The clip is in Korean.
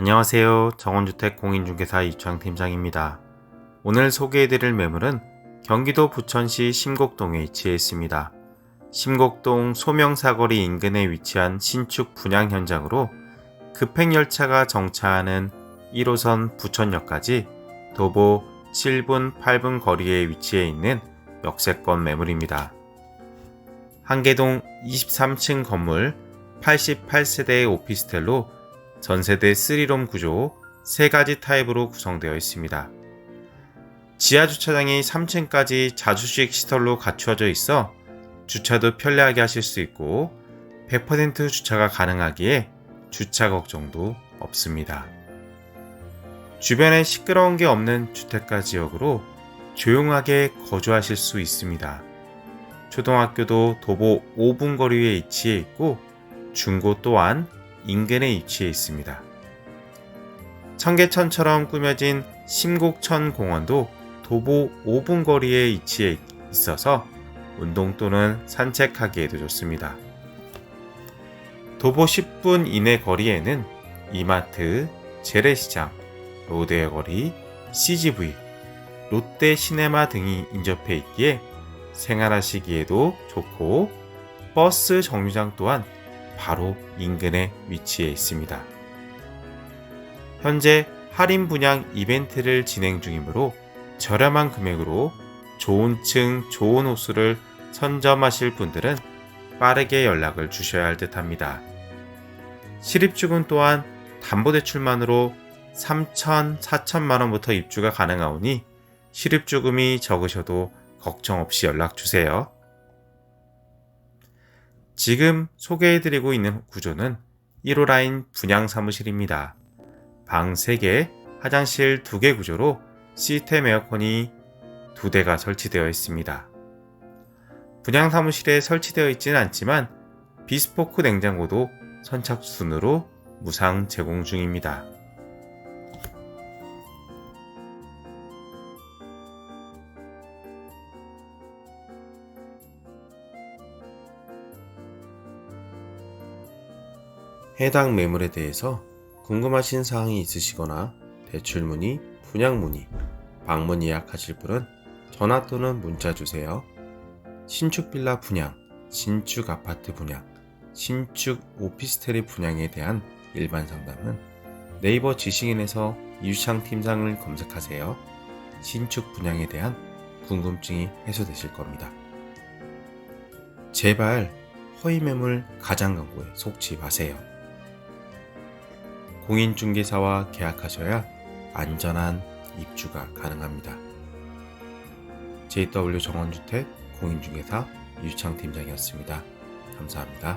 안녕하세요. 정원주택 공인중개사 이창 팀장입니다. 오늘 소개해드릴 매물은 경기도 부천시 심곡동에 위치해 있습니다. 심곡동 소명사거리 인근에 위치한 신축 분양 현장으로 급행열차가 정차하는 1호선 부천역까지 도보 7분, 8분 거리에 위치해 있는 역세권 매물입니다. 한계동 23층 건물 88세대의 오피스텔로 전세대 3롬 구조 3가지 타입으로 구성되어 있습니다. 지하 주차장이 3층까지 자주식 시설로 갖추어져 있어 주차도 편리하게 하실 수 있고 100% 주차가 가능하기에 주차 걱정도 없습니다. 주변에 시끄러운 게 없는 주택가 지역으로 조용하게 거주하실 수 있습니다. 초등학교도 도보 5분 거리에 위치해 있고 중고 또한 인근에 위치해 있습니다. 청계천처럼 꾸며진 심곡천 공원도 도보 5분 거리에 위치해 있어서 운동 또는 산책하기에도 좋습니다. 도보 10분 이내 거리에는 이마트, 재래시장, 로데어 거리, CGV, 롯데 시네마 등이 인접해 있기에 생활하시기에도 좋고 버스 정류장 또한 바로 인근에 위치해 있습니다. 현재 할인 분양 이벤트를 진행 중이므로 저렴한 금액으로 좋은 층, 좋은 호수를 선점하실 분들은 빠르게 연락을 주셔야 할 듯 합니다. 실입주금 또한 담보대출만으로 3천, 4천만 원부터 입주가 가능하오니 실입주금이 적으셔도 걱정 없이 연락 주세요. 지금 소개해드리고 있는 구조는 1호 라인 분양 사무실입니다. 방 3개, 화장실 2개 구조로 시스템 에어컨이 2대가 설치되어 있습니다. 분양 사무실에 설치되어 있지는 않지만 비스포크 냉장고도 선착순으로 무상 제공 중입니다. 해당 매물에 대해서 궁금하신 사항이 있으시거나 대출 문의, 분양 문의, 방문 예약하실 분은 전화 또는 문자 주세요. 신축 빌라 분양, 신축 아파트 분양, 신축 오피스텔의 분양에 대한 일반 상담은 네이버 지식인에서 유창 팀장을 검색하세요. 신축 분양에 대한 궁금증이 해소되실 겁니다. 제발 허위 매물 가장 광고에 속지 마세요. 공인중개사와 계약하셔야 안전한 입주가 가능합니다. JW 정원주택 공인중개사 유창 팀장이었습니다. 감사합니다.